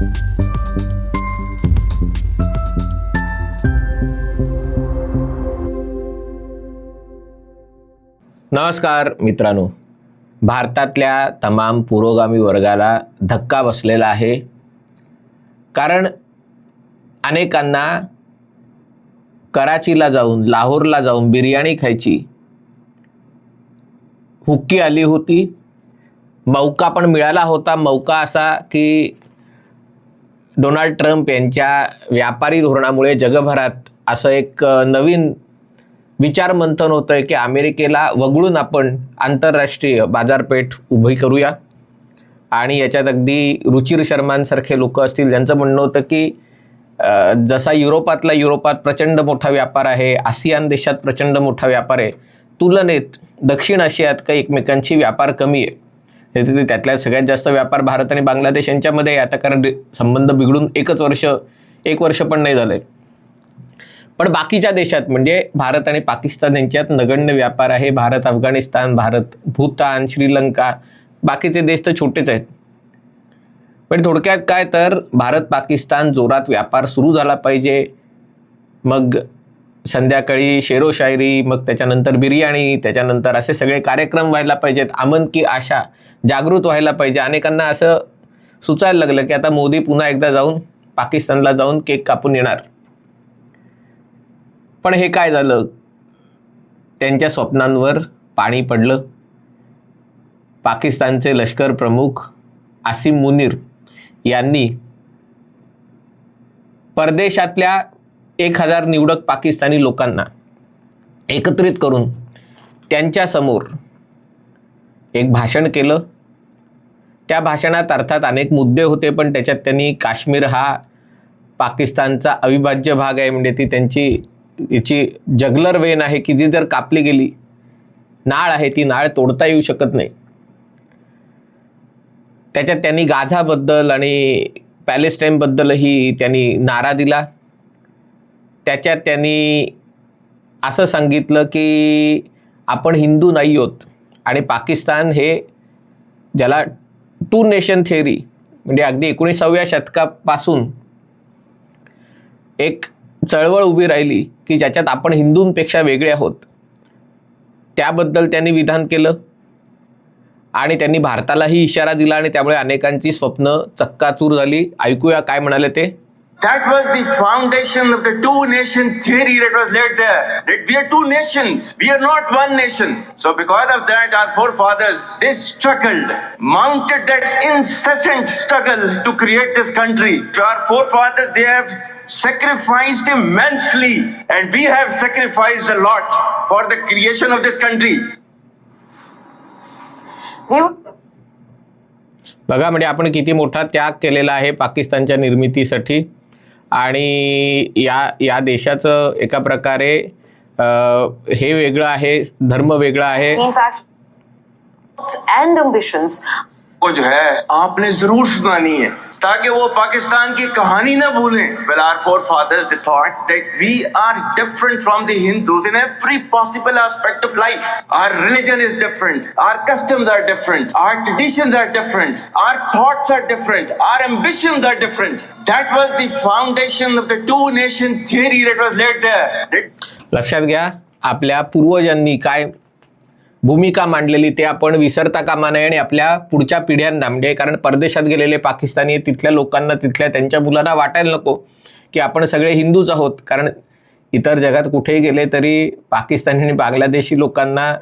नमस्कार मित्रांनो. भारतातल्या तमाम पुरोगामी वर्गाला धक्का बसलेला आहे. कारण अनेकांना कराचीला जाऊन लाहोरला जाऊन बिर्याणी खायची हुक्की आली होती. मौका पण मिळाला होता. मौका असा की डोनाल्ड ट्रम्प यांच्या व्यापारी धोरणामुळे जगभरात असं एक नवीन विचारमंथन होतं आहे की अमेरिकेला वगळून आपण आंतरराष्ट्रीय बाजारपेठ उभी करूया. आणि याच्यात अगदी रुचिर शर्मांसारखे लोक असतील ज्यांचं म्हणणं होतं की जसा युरोपातला युरोपात प्रचंड मोठा व्यापार आहे आसियान देशात प्रचंड मोठा व्यापार आहे तुलनेत दक्षिण आशियात काही एकमेकांची व्यापार कमी आहे. त्यातल्या सगळ्यात जास्त व्यापार भारत आणि बांगलादेश यांच्यामध्ये आहे. आता कारण संबंध बिघडून एकच वर्ष एक वर्ष पण नाही झालंय. पण बाकीच्या देशात म्हणजे भारत आणि पाकिस्तान यांच्यात नगण्य व्यापार आहे. भारत अफगाणिस्तान भारत भूतान श्रीलंका बाकीचे देश तर छोटेच आहेत. पण थोडक्यात काय तर भारत पाकिस्तान जोरात व्यापार सुरू झाला पाहिजे. मग संध्याकाळी शेरोशायरी मग त्याच्यानंतर बिर्याणी त्याच्यानंतर असे सगळे कार्यक्रम व्हायला पाहिजेत. आमन की आशा जागृत व्हायला पाहिजे. अनेकांना असं सुचायला लागलं की आता मोदी पुन्हा एकदा जाऊन पाकिस्तानला जाऊन केक कापून येणार. पण हे काय झालं? त्यांच्या स्वप्नांवर पाणी पडलं. पाकिस्तानचे लष्कर प्रमुख आसिम मुनीर यांनी परदेशातल्या एक हजार निवडक पाकिस्तानी लोकांना एकत्रित करून त्यांच्यासमोर एक भाषण केलं. त्या भाषणात अर्थात अनेक मुद्दे होते पण त्याच्यात त्यांनी काश्मीर हा पाकिस्तानचा अविभाज्य भाग आहे. म्हणजे ती त्यांची याची जगलर वेन आहे की जी जर कापली गेली नाळ आहे ती नाळ तोडता येऊ शकत नाही. त्याच्यात त्यांनी गाझाबद्दल आणि पॅलेस्टाईनबद्दलही त्यांनी नारा दिला. त्याच्यात त्यांनी असं सांगितलं की आपण हिंदू नाही आहोत. आणि पाकिस्तान हे ज्याला टू नेशन थेअरी म्हणजे अगदी एकोणीसाव्या शतकापासून एक चळवळ उभी राहिली की ज्याच्यात आपण हिंदूंपेक्षा वेगळे आहोत. त्याबद्दल त्यांनी विधान केलं आणि त्यांनी भारतालाही इशारा दिला आणि त्यामुळे अनेकांची स्वप्न चक्काचूर झाली. ऐकूया काय म्हणाले ते. That was the foundation of the two nation theory that was laid there. That we are two nations. We are not one nation. So because of that, our forefathers, they struggled, mounted that incessant struggle to create this country. Our forefathers, they have sacrificed immensely and we have sacrificed a lot for the creation of this country. We बघा म्हणजे आपण किती मोठा त्याग केलेला आहे पाकिस्तानच्या निर्मितीसाठी आणि या या देशाचं एका प्रकारे अं, हे वेगळं आहे धर्म वेगळा आहे. जो है आपने जरूर सुनानी है। ताकि वो पाकिस्तान की कहानी ना भूलें well our forefathers they thought that we are different from the hindus in every possible aspect of life our religion is different our customs are different our traditions are different our thoughts are different our ambitions are different that was the foundation of the two nation theory that was laid there That लक्षात घ्या आपल्या पूर्वजांनी काय भूमिका मांडलेली ते आपण विसरता कामा नये आणि आपल्या पुढच्या पिढ्यांना म्हणजे कारण परदेशात गेलेले पाकिस्तानी तिथल्या लोकांना तिथल्या त्यांच्या मुलांना वाटायला नको की आपण सगळे हिंदूच आहोत. कारण इतर जगात कुठेही गेले तरी पाकिस्तानी आणि बांगलादेशी लोकांना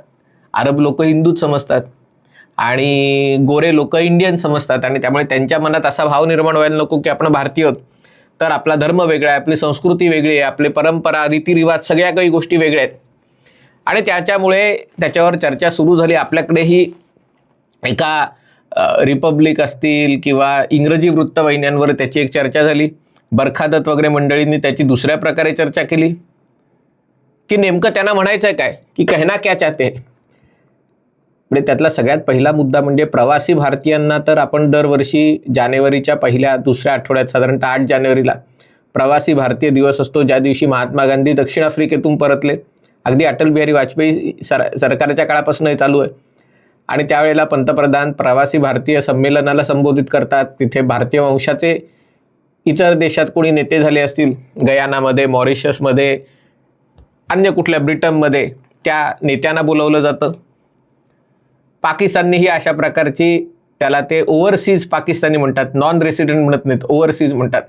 अरब लोक हिंदूच समजतात आणि गोरे लोक इंडियन समजतात. आणि त्यामुळे त्यांच्या मनात असा भाव निर्माण व्हायला नको की आपण भारतीय आहोत. तर आपला धर्म वेगळा आहे आपली संस्कृती वेगळी आहे आपले परंपरा रीतिरिवाज सगळ्या काही गोष्टी वेगळ्या आहेत. आणि त्याच्यामुळे त्याच्यावर चर्चा सुरू झाली. आपल्याकडेही एका रिपब्लिक असतील किंवा इंग्रजी वृत्तवाहिन्यांवर त्याची एक चर्चा झाली. बरखादत वगैरे मंडळींनी त्याची दुसऱ्या प्रकारे चर्चा केली. की नेमकं त्यांना म्हणायचं आहे काय? की कहना क्या चाहते म्हणजे त्यातला सगळ्यात पहिला मुद्दा म्हणजे प्रवासी भारतीयांना तर आपण दरवर्षी जानेवारीच्या पहिल्या दुसऱ्या आठवड्यात साधारणतः आठ जानेवारीला प्रवासी भारतीय दिवस असतो. ज्या दिवशी महात्मा गांधी दक्षिण आफ्रिकेतून परतले. अगदी अटल बिहारी वाजपेयी सर सरकारच्या काळापासून हे चालू आहे. आणि त्यावेळेला पंतप्रधान प्रवासी भारतीय संमेलनाला संबोधित करतात. तिथे भारतीय वंशाचे इतर देशात कोणी नेते झाले असतील? गयानामध्ये मॉरिशसमध्ये अन्य कुठल्या ब्रिटनमध्ये त्या नेत्यांना बोलवलं जातं? पाकिस्ताननेही अशा प्रकारची त्याला ते ओव्हरसीज पाकिस्तानी म्हणतात. नॉन रेसिडेंट म्हणत नाहीत ओव्हरसीज म्हणतात.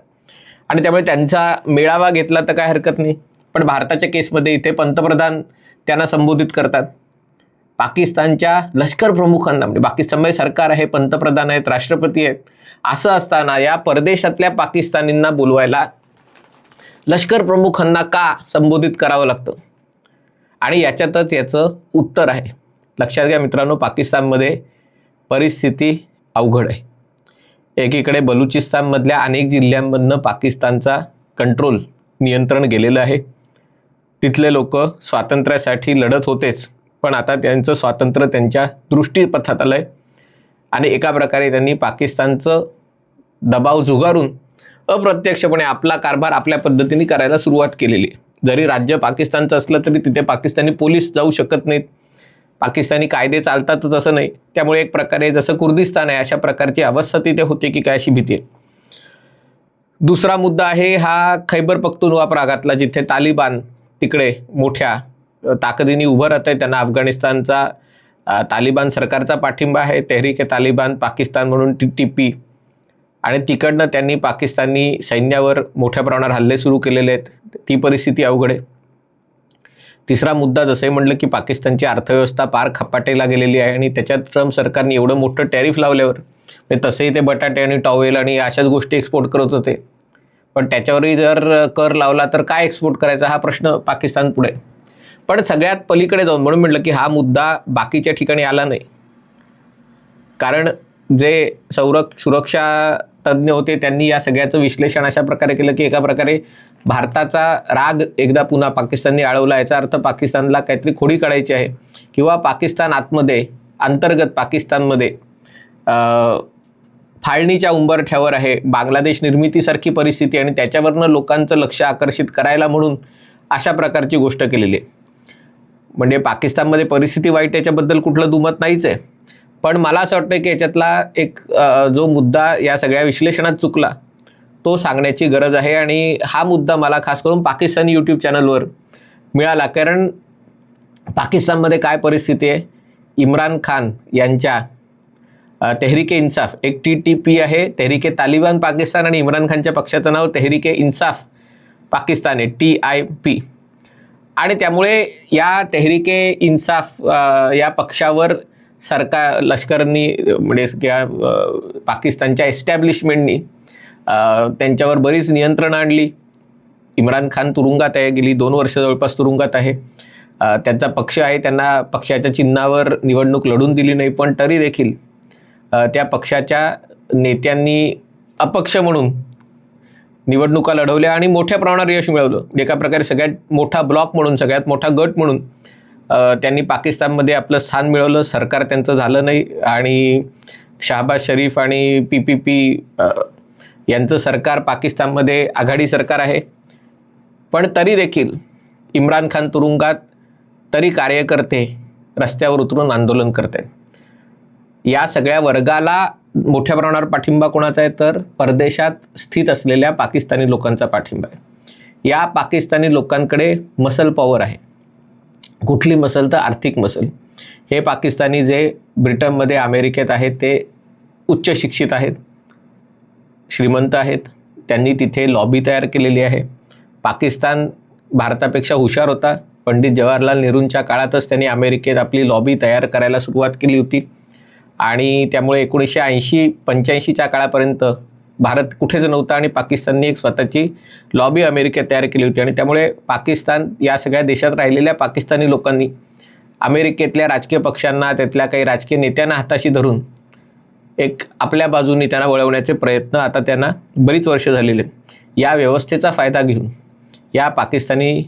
आणि त्यामुळे त्यांचा मेळावा घेतला तर काय हरकत नाही. पण भारताच्या केसमध्ये इथे पंतप्रधान त्यांना संबोधित करतात. पाकिस्तानच्या लष्कर प्रमुखांना म्हणजे पाकिस्तानमध्ये सरकार आहे पंतप्रधान आहेत राष्ट्रपती आहेत असं असताना या परदेशातल्या पाकिस्तानींना बोलवायला लष्कर प्रमुखांना का संबोधित करावं लागतं? आणि याच्यातच याचं उत्तर आहे. लक्षात घ्या मित्रांनो पाकिस्तानमध्ये परिस्थिती अवघड आहे. एकीकडे बलुचिस्तानमधल्या अनेक जिल्ह्यांमधनं पाकिस्तानचा कंट्रोल नियंत्रण गेलेलं आहे. तिथले लोक स्वातंत्र्यासाठी लढत होतेच पण आता त्यांचं स्वातंत्र्य त्यांच्या दृष्टीपथात आलं आहे आणि एका प्रकारे त्यांनी पाकिस्तानचं दबाव झुगारून अप्रत्यक्षपणे आपला कारभार आपल्या पद्धतीने करायला सुरुवात केलेली. आहे जरी राज्य पाकिस्तानचं असलं तरी तिथे पाकिस्तानी पोलीस जाऊ शकत नाहीत. पाकिस्तानी कायदे चालतात तसं नाही. त्यामुळे एक प्रकारे जसं कुर्दिस्तान आहे अशा प्रकारची अवस्था तिथे होते की काय अशी भीती आहे. दुसरा मुद्दा आहे हा खैबर पख्तुनवा प्रागातला जिथे तालिबान तिकडे मोठ्या ताकदीने उभं राहत आहे. त्यांना अफगाणिस्तानचा तालिबान सरकारचा पाठिंबा आहे. तेहरीक तालिबान पाकिस्तान म्हणून टी टी पी आणि तिकडनं त्यांनी पाकिस्तानी सैन्यावर मोठ्या प्रमाणावर हल्ले सुरू केलेले आहेत. ती परिस्थिती अवघड आहे. तिसरा मुद्दा जसंही म्हटलं की पाकिस्तानची अर्थव्यवस्था पार खपाटेला गेलेली आहे आणि त्याच्यात ट्रम्प सरकारने एवढं मोठं टॅरिफ लावल्यावर म्हणजे तसेही ते बटाटे आणि टॉवेल आणि अशाच गोष्टी एक्सपोर्ट करत होते. पण त्याच्यावरही जर कर लावला तर काय एक्सपोर्ट करायचा हा प्रश्न पाकिस्तान पुढे. पण सगळ्यात पलीकडे जाऊन म्हणून म्हटलं की हा मुद्दा बाकीच्या ठिकाणी आला नाही. कारण जे संरक्ष सुरक्षा तज्ज्ञ होते त्यांनी या सगळ्याचं विश्लेषण अशा प्रकारे केलं की एका प्रकारे भारताचा राग एकदा पुन्हा पाकिस्तानने आळवला. याचा अर्थ पाकिस्तानला काहीतरी खोडी काढायची आहे. किंवा पाकिस्तान आतमध्ये अंतर्गत पाकिस्तानमध्ये फाळणीच्या उंबरठ्यावर आहे. बांगलादेश निर्मितीसारखी परिस्थिती आणि त्याच्यावरनं लोकांचं लक्ष आकर्षित करायला म्हणून अशा प्रकारची गोष्ट केलेली आहे. म्हणजे पाकिस्तानमध्ये परिस्थिती वाईट याच्याबद्दल कुठलं दुमत नाहीच आहे. पण मला असं वाटतं की याच्यातला एक जो मुद्दा या सगळ्या विश्लेषणात चुकला तो सांगण्याची गरज आहे. आणि हा मुद्दा मला खास करून पाकिस्तानी यूट्यूब चॅनलवर मिळाला. कारण पाकिस्तानमध्ये काय परिस्थिती आहे? इम्रान खान यांच्या तेहरीके इन्साफ. एक टी टी पी आहे तेहरीके तालिबान पाकिस्तान आणि इम्रान खानच्या पक्षाचं नाव तेहरीके इन्साफ पाकिस्तान आहे टी आय पी. आणि त्यामुळे या तेहरीके इन्साफ या पक्षावर सरकार लष्करांनी म्हणजे किंवा पाकिस्तानच्या एस्टॅब्लिशमेंटनी त्यांच्यावर बरीच नियंत्रणं आणली. इम्रान खान तुरुंगात आहे गेली दोन वर्ष जवळपास तुरुंगात आहे. त्यांचा पक्ष आहे त्यांना पक्षाच्या चिन्हावर निवडणूक लढून दिली नाही पण तरी देखील त्या पक्षाच्या नेत्यांनी अपक्ष म्हणून निवडणुका लढवल्या आणि मोठ्या प्रमाणावर यश मिळवलं. एका प्रकारे सगळ्यात मोठा ब्लॉक म्हणून सगळ्यात मोठा गट म्हणून त्यांनी पाकिस्तानमध्ये आपलं स्थान मिळवलं. सरकार त्यांचं झालं नाही आणि शहाबाज शरीफ आणि पी पी पी यांचं सरकार पाकिस्तानमध्ये आघाडी सरकार आहे. पण तरी देखील इम्रान खान तुरुंगात तरी कार्यकर्ते रस्त्यावर उतरून आंदोलन करत आहेत या सगळ्या वर्गाला मोठ्या प्रमाणावर पाठिंबा कोणाचा आहे तर परदेशात स्थित असलेल्या पाकिस्तानी लोकांचा पाठिंबा आहे. या पाकिस्तानी लोकांकडे मसल पॉवर आहे. कुठली मसल तर आर्थिक मसल हे पाकिस्तानी जे ब्रिटनमध्ये अमेरिकेत आहेत ते उच्च शिक्षित आहेत श्रीमंत आहेत त्यांनी तिथे लॉबी तयार केलेली आहे. पाकिस्तान भारतापेक्षा हुशार होता. पंडित जवाहरलाल नेहरूंच्या काळातच त्यांनी अमेरिकेत आपली लॉबी तयार करायला सुरुवात केली होती. आणि त्यामुळे एकोणीसशे ऐंशी पंच्याऐंशीच्या काळापर्यंत भारत कुठेच नव्हता आणि पाकिस्तानने एक स्वतःची लॉबी अमेरिकेत तयार केली होती. आणि त्यामुळे पाकिस्तान या सगळ्या देशात राहिलेल्या पाकिस्तानी लोकांनी अमेरिकेतल्या राजकीय पक्षांना त्यातल्या काही राजकीय नेत्यांना हाताशी धरून एक आपल्या बाजूनी त्यांना वळवण्याचे प्रयत्न आता त्यांना बरीच वर्ष झालेले आहेत. या व्यवस्थेचा फायदा घेऊन या पाकिस्तानी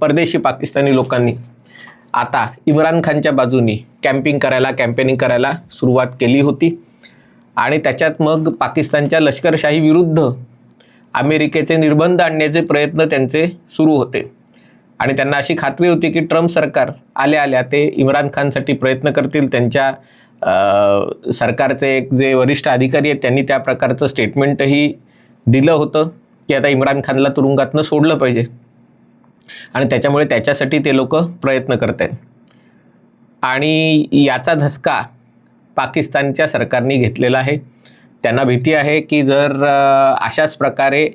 परदेशी पाकिस्तानी लोकांनी आता इम्रान खानच्या बाजूनी कॅम्पिंग करायला कॅम्पेनिंग करायला सुरुवात केली होती. आणि त्याच्यात मग पाकिस्तानच्या लष्करशाही विरुद्ध अमेरिकेचे निर्बंध आणण्याचे प्रयत्न त्यांचे सुरू होते. आणि त्यांना अशी खात्री होती की ट्रम्प सरकार आल्या आल्या ते इम्रान खानसाठी प्रयत्न करतील. त्यांच्या सरकारचे एक जे वरिष्ठ अधिकारी आहेत त्यांनी त्या प्रकारचं स्टेटमेंटही दिलं होतं की आता इम्रान खानला तुरुंगातनं सोडलं पाहिजे. आणि त्याच्यामुळे त्याच्यासाठी ते लोक प्रयत्न करत आहेत आणि याचा धसका पाकिस्तानच्या सरकारने घेतलेला आहे. त्यांना भीती आहे की जर अशाच प्रकारे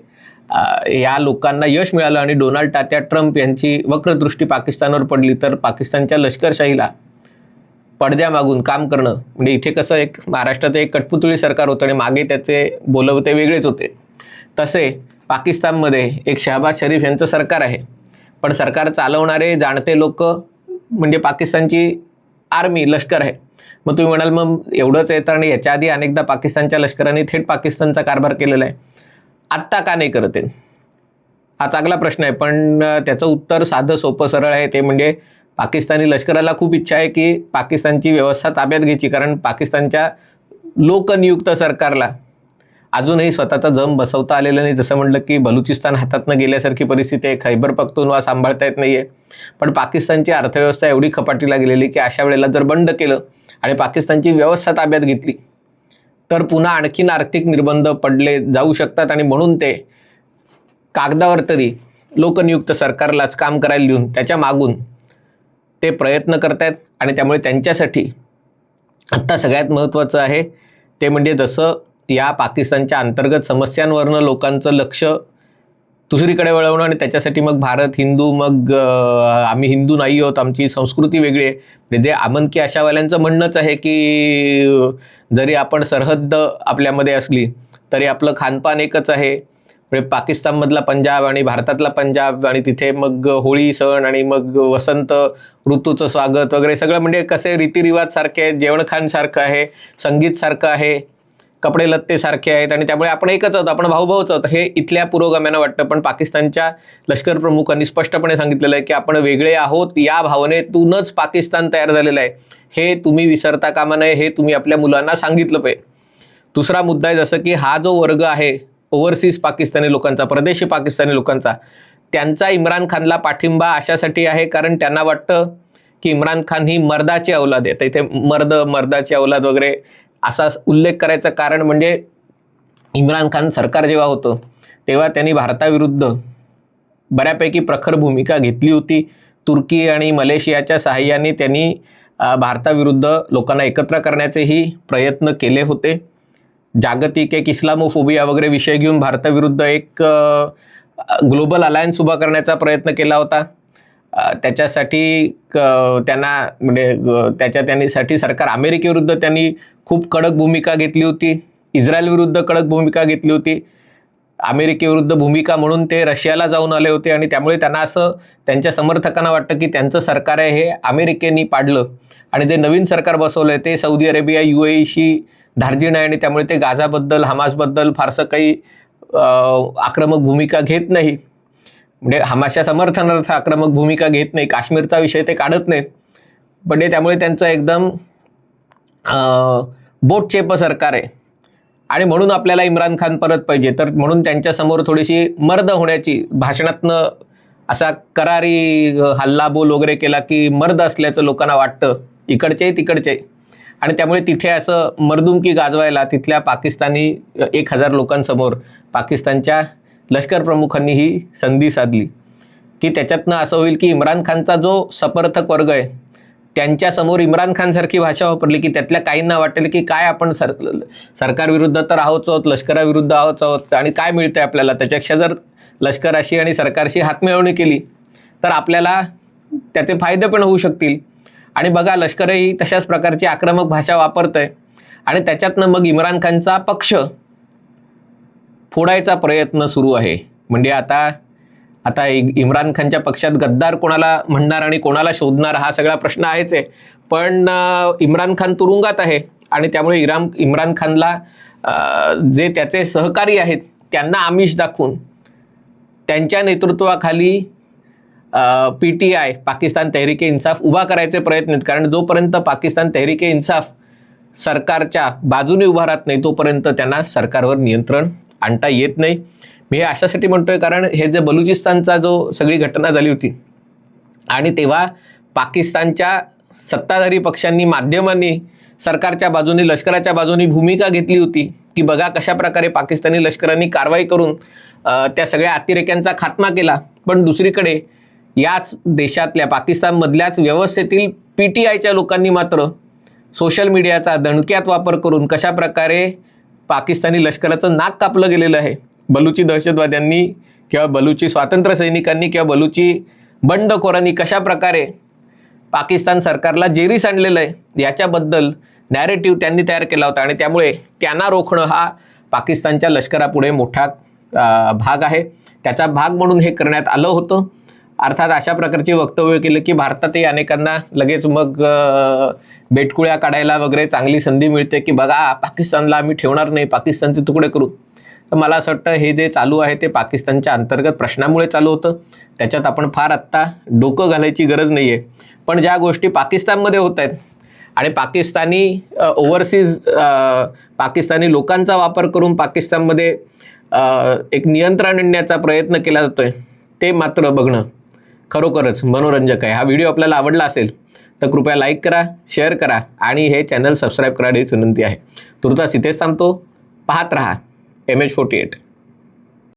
या लोकांना यश मिळालं आणि डोनाल्ड टात्या ट्रम्प यांची वक्रदृष्टी पाकिस्तानवर पडली तर पाकिस्तानच्या लष्करशाहीला पडद्यामागून काम करणं म्हणजे इथे कसं एक महाराष्ट्रात एक कटपुतळी सरकार होतं आणि मागे त्याचे बोलवते वेगळेच होते. तसे पाकिस्तानमध्ये एक शहबाज शरीफ यांचं सरकार आहे. पण सरकार चालवणारे जाणते लोक म्हणजे पाकिस्तानची आर्मी लष्कर आहे. मग तुम्ही म्हणाल मग एवढंच आहे तर आणि याच्या आधी अनेकदा पाकिस्तानच्या लष्कराने थेट पाकिस्तानचा कारभार केलेला आहे. आत्ता का नाही करत हा चांगला प्रश्न आहे पण त्याचं उत्तर साधं सोपं सरळ आहे. ते म्हणजे पाकिस्तानी लष्कराला खूप इच्छा आहे की पाकिस्तानची व्यवस्था ताब्यात घ्यायची कारण पाकिस्तानच्या लोकनियुक्त सरकारला अजूनही स्वतःचा जम बसवता आलेलं नाही. जसं म्हटलं की बलुचिस्तान हातातनं गेल्यासारखी परिस्थिती आहे. खैबर पख्तूनवा सांभाळता येत नाही आहे पण पाकिस्तानची अर्थव्यवस्था एवढी खपाटीला गेलेली की अशा वेळेला जर बंड केलं आणि पाकिस्तानची व्यवस्था ताब्यात घेतली तर पुन्हा आणखीन आर्थिक निर्बंध पडले जाऊ शकतात आणि म्हणून ते कागदावर तरी लोकनियुक्त सरकारलाच काम करायला देऊन त्याच्या मागून ते प्रयत्न करत आहेत आणि त्यामुळे त्यांच्यासाठी आत्ता सगळ्यात महत्त्वाचं आहे ते म्हणजे जसं या पाकिस्तानच्या अंतर्गत समस्यांवरनं लोकांचं लक्ष दुसरीकडे वळवणं आणि त्याच्यासाठी मग भारत हिंदू मग आम्ही हिंदू नाही आहोत आमची संस्कृती वेगळी आहे. म्हणजे जे आमनकी आशावाल्यांचं म्हणणंच आहे की जरी आपण सरहद्द आपल्यामध्ये असली तरी आपलं खानपान एकच आहे. म्हणजे पाकिस्तानमधला पंजाब आणि भारतातला पंजाब आणि तिथे मग होळी सण आणि मग वसंत ऋतूचं स्वागत वगैरे सगळं म्हणजे कसे रीतिरिवाजसारखे जेवणखानसारखं आहे संगीतसारखं आहे. कपडे लत्ते सारखे आहेत आणि त्यामुळे आपण एकच आहोत आपण भाऊ भाऊच आहोत. हे इथल्या पुरोगाम्यांना वाटतं पण पाकिस्तानच्या लष्कर प्रमुखांनी स्पष्टपणे सांगितलेलं आहे की आपण वेगळे आहोत या भावनेतूनच पाकिस्तान तयार झालेलं आहे. हे तुम्ही विसरता कामा नये हे तुम्ही आपल्या मुलांना सांगितलं पाहिजे. दुसरा मुद्दा आहे जसं की हा जो वर्ग आहे ओव्हरसीज पाकिस्तानी लोकांचा परदेशी पाकिस्तानी लोकांचा त्यांचा इम्रान खानला पाठिंबा अशासाठी आहे कारण त्यांना वाटतं की इम्रान खान ही मर्दाची अवलाद आहे. तर इथे मर्द मर्दाची अवलाद वगैरे असा उल्लेख करायचं कारण म्हणजे इम्रान खान सरकार जेव्हा होतं तेव्हा त्यांनी भारताविरुद्ध बऱ्यापैकी प्रखर भूमिका घेतली होती. तुर्की आणि मलेशियाच्या सहाय्याने त्यांनी भारताविरुद्ध लोकांना एकत्र करण्याचेही प्रयत्न केले होते. जागतिक एक इस्लामोफोबिया वगैरे विषय घेऊन भारताविरुद्ध एक ग्लोबल अलायन्स उभा करण्याचा प्रयत्न केला होता. त्याच्यासाठी क- त्यांना म्हणजे त्याच्या त्यांनीसाठी सरकार अमेरिकेविरुद्ध त्यांनी खूप कडक भूमिका घेतली होती. इस्रायलविरुद्ध कडक भूमिका घेतली होती. अमेरिकेविरुद्ध भूमिका म्हणून ते रशियाला जाऊन आले होते आणि त्यामुळे त्यांना असं त्यांच्या समर्थकांना वाटतं की त्यांचं सरकार आहे हे अमेरिकेनी पाडलं. आणि जे नवीन सरकार बसवलं आहे ते सौदी अरेबिया यू एशी धार्जिण आहे आणि त्यामुळे ते गाझाबद्दल हमासबद्दल फारसं काही आक्रमक भूमिका घेत नाही. म्हणजे हमाशा समर्थनार्थ आक्रमक भूमिका घेत नाही काश्मीरचा विषय ते काढत नाहीत. पण ते त्यामुळे त्यांचं एकदम बोटचेप सरकार आहे. आणि म्हणून आपल्याला इम्रान खान परत पाहिजे. तर म्हणून त्यांच्यासमोर थोडीशी मर्द होण्याची भाषणातनं असा करारी हल्लाबोल हल्ला बोल वगैरे केला की मर्द असल्याचं लोकांना वाटतं. इकडचे तिकडचे. आणि त्यामुळे तिथे असं मर्दुमकी गाजवायला तिथल्या पाकिस्तानी एक हजार लोकांसमोर पाकिस्तानच्या लष्कर प्रमुखांनी ही संधी साधली. की त्याच्यातनं असं होईल की इम्रान खानचा जो सपर्थक वर्ग आहे त्यांच्यासमोर इम्रान खानसारखी भाषा वापरली की त्यातल्या काहींना वाटेल की काय आपण सर सरकारविरुद्ध तर आहोत आहोत लष्कराविरुद्ध आहोत आहोत आणि काय मिळतंय आपल्याला? त्याच्यापेक्षा जर लष्कराशी आणि सरकारशी हातमिळवणी केली तर आपल्याला त्याचे फायदे पण होऊ शकतील. आणि बघा लष्करही तशाच प्रकारची आक्रमक भाषा वापरतंय आणि त्याच्यातनं मग इम्रान खानचा पक्ष फोडायचा प्रयत्न सुरू आहे. म्हणजे आता आता इम्रान खानच्या पक्षात गद्दार कोणाला म्हणणार आणि कोणाला शोधणार हा सगळा प्रश्न आहेच आहे. पण इम्रान खान तुरुंगात आहे आणि त्यामुळे इराम इम्रान खानला जे त्याचे सहकारी आहेत त्यांना आमिष दाखवून त्यांच्या नेतृत्वाखाली P T I Pakistan Tehreek-e Insaf उभा करायचे प्रयत्न आहेत. कारण जोपर्यंत पाकिस्तान तहरीके इन्साफ सरकारच्या बाजूने उभा राहत नाही तोपर्यंत त्यांना सरकारवर नियंत्रण आणता येत नाही. मी हे अशासाठी म्हणतोय कारण हे जे बलुचिस्तानचा जो सगळी घटना झाली होती आणि तेव्हा पाकिस्तानच्या सत्ताधारी पक्षांनी माध्यमांनी सरकारच्या बाजूने लष्कराच्या बाजूने भूमिका घेतली होती की बघा कशा प्रकारे पाकिस्तानी लष्करांनी कारवाई करून त्या सगळ्या अतिरेक्यांचा खात्मा केला. पण दुसरीकडे याच देशातल्या पाकिस्तानमधल्याच व्यवस्थेतील पी टी आयच्या लोकांनी मात्र सोशल मीडियाचा दणक्यात वापर करून कशा प्रकारे पाकिस्तानी लष्कराचं नाक कापलं गेलेलं आहे. बलुची दहशतवाद्यांनी किंवा बलुची स्वातंत्र्य सैनिकांनी किंवा बलुची बंडखोरांनी कशा प्रकारे पाकिस्तान सरकारला जेरीस आणलेलं आहे याच्याबद्दल नॅरेटिव्ह त्यांनी तयार केला होता आणि त्यामुळे त्यांना रोखणं हा पाकिस्तानच्या लष्करापुढे मोठा भाग आहे. त्याचा भाग म्हणून हे करण्यात आलं होतं. अर्थात अशा प्रकारची वक्तव्य केलं की भारतातही अनेकांना लगेच मग बेटकुळ्या काढायला वगैरे चांगली संधी मिळते की बघा पाकिस्तानला आम्ही ठेवणार नाही पाकिस्तानचे तुकडे करू. तर मला असं वाटतं हे जे चालू आहे ते पाकिस्तानच्या अंतर्गत प्रश्नामुळे चालू होतं. त्याच्यात आपण फार आत्ता डोकं घालायची गरज नाही आहे पण ज्या गोष्टी पाकिस्तानमध्ये होत आहेत आणि पाकिस्तानी ओव्हरसीज पाकिस्तानी लोकांचा वापर करून पाकिस्तानमध्ये एक नियंत्रण आणण्याचा प्रयत्न केला जातो आहे ते मात्र बघणं खरोखरच मनोरंजक आहे. हा व्हिडिओ आपल्याला आवडला असेल तर कृपया लाईक करा शेअर करा आणि हे चॅनल सबस्क्राईब करायची विनंती आहे. तुर्तास इथेच थांबतो. पाहत रहा. M H forty eight